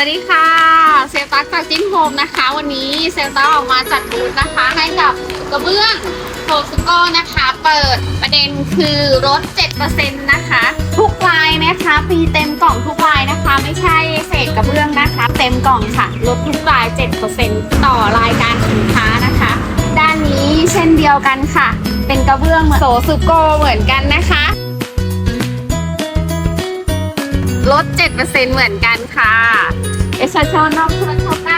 สวัสดีค่ะ เซลตักจากจิ้มโฮมนะคะ วันนี้เซลตักออกมาจัดบูธนะคะ ให้กับกระเบื้องโฟสโกนะคะ เปิดประเด็นคือลด7%นะคะ ทุกลายนะคะฟรีเต็มกล่องทุกลายนะคะ ไม่ใช่เศษกระเบื้องนะคะ เต็มกล่องค่ะลดทุกลาย 7%ต่อรายการสินค้านะคะ ด้านนี้เช่นเดียวกันค่ะ เป็นกระเบื้องโซซุโกเหมือนกันนะคะ ลด 7%เหมือนกันค่ะ เอชชอนอกเพื่อนชมด้า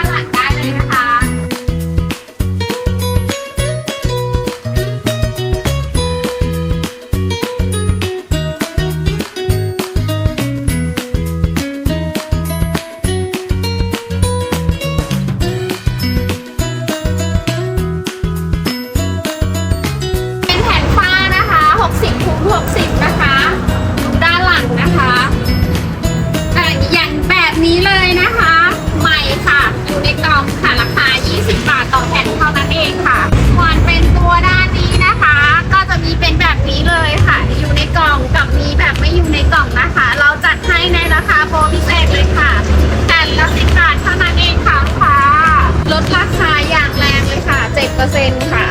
นหลังได้ โปรพิเศษเลยค่ะแผ่นละ10บาทเท่านั้นเองค่ะลูกค้าลดราคาอย่างแรงเลยค่ะ7%ค่ะ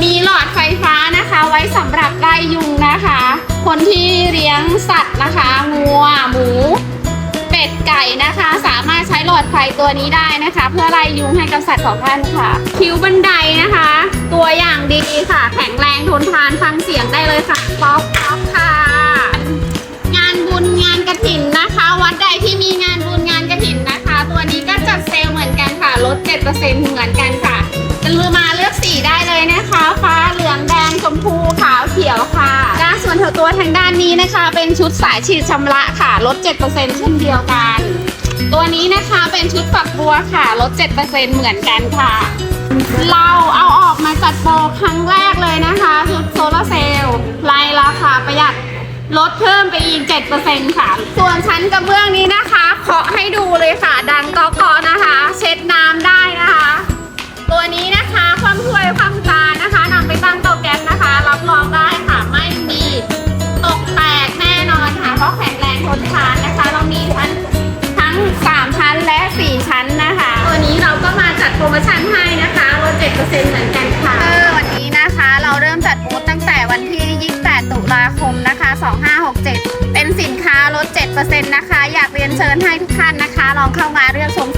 มีหลอดไฟฟ้านะคะไว้สำหรับไล่ยุงนะคะ คนที่เลี้ยงสัตว์นะคะง ตัวนี้ได้นะคะ เพื่อไล่ยุงให้กับสัตว์ของท่านค่ะ คิ้วบันไดนะคะ ตัวอย่างดีค่ะ แข็งแรงทนทานฟังเสียงได้เลยค่ะป๊อปป๊อปค่ะ งานบุญงานกระถินนะคะ วัดใดที่มีงานบุญงานกระถินนะคะ ตัวนี้ก็จัดเซลล์เหมือนกันค่ะลด7%เหมือนกันค่ะจะลืมมาเลือกสีได้เลยนะคะ ฟ้าเหลืองแดงชมพูขาวเขียวค่ะด้านส่วนถตัวทางด้านนี้นะคะ เป็นชุดสายฉีดชำระค่ะลด7%เช่นเดียวกัน ตัวนี้นะคะเป็นชุดฝักบัวค่ะลด 7%เหมือนกันค่ะ เราเอาออกมาจัดโปรครั้งแรกเลยนะคะชุดโซลาร์เซลล์รายราคาประหยัดลดเพิ่มไปอีก 7%ค่ะ ส่วนชั้นกระเบื้องนี้นะคะเคาะให้ดูเลยค่ะ ดังกอกอนะคะ เช็ดน้ำ 2567 เป็นสินค้าลด 7%นะคะ อยากเรียนเชิญให้ทุกท่านนะคะ ลองเข้ามาเลือกชม